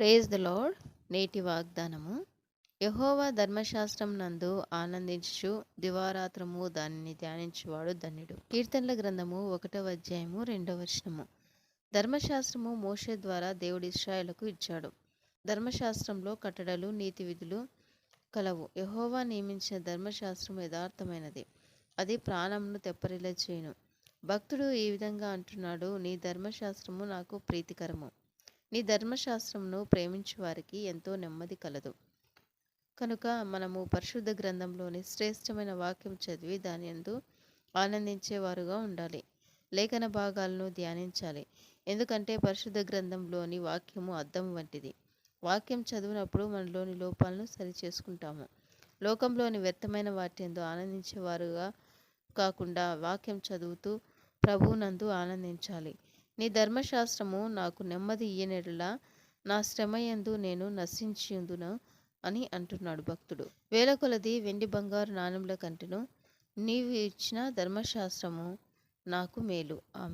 Praise the lord నేటి వాగ్దానము. యహోవా ధర్మశాస్త్రం నందు ఆనందించు దివారాత్రము దానిని ధ్యానించువాడు ధన్యుడు. కీర్తనల గ్రంథము ఒకటవ అధ్యాయము రెండవ వచనము. ధర్మశాస్త్రము మోషే ద్వారా దేవుడి ఇస్రాయలకు ఇచ్చాడు. ధర్మశాస్త్రంలో కట్టడలు నీతి విధులు కలవు. యహోవా నియమించిన ధర్మశాస్త్రం యథార్థమైనది. అది ప్రాణమును తెప్పరిలా చేయను భక్తుడు ఈ విధంగా అంటున్నాడు నీ ధర్మశాస్త్రము నాకు ప్రీతికరము. నీ ధర్మశాస్త్రంను ప్రేమించు వారికి ఎంతో నెమ్మది కలదు. కనుక మనము పరిశుద్ధ గ్రంథంలోని శ్రేష్టమైన వాక్యం చదివి దాని యందు ఆనందించేవారుగా ఉండాలి. లేఖన భాగాలను ధ్యానించాలి. ఎందుకంటే పరిశుద్ధ గ్రంథంలోని వాక్యము అద్దం వంటిది. వాక్యం చదివినప్పుడు మనలోని లోపాలను సరిచేసుకుంటాము. లోకంలోని వ్యర్థమైన వాటి ఎందు ఆనందించేవారుగా కాకుండా వాక్యం చదువుతూ ప్రభువునందు ఆనందించాలి. నీ ధర్మశాస్త్రము నాకు నెమ్మది ఇయ్యనెడలా నా శ్రమయందు నేను నశించిందును అని అంటున్నాడు భక్తుడు. వేల కొలది వెండి బంగారు నాణ్యముల కంటెను నీవు ఇచ్చిన ధర్మశాస్త్రము నాకు మేలు. ఆమె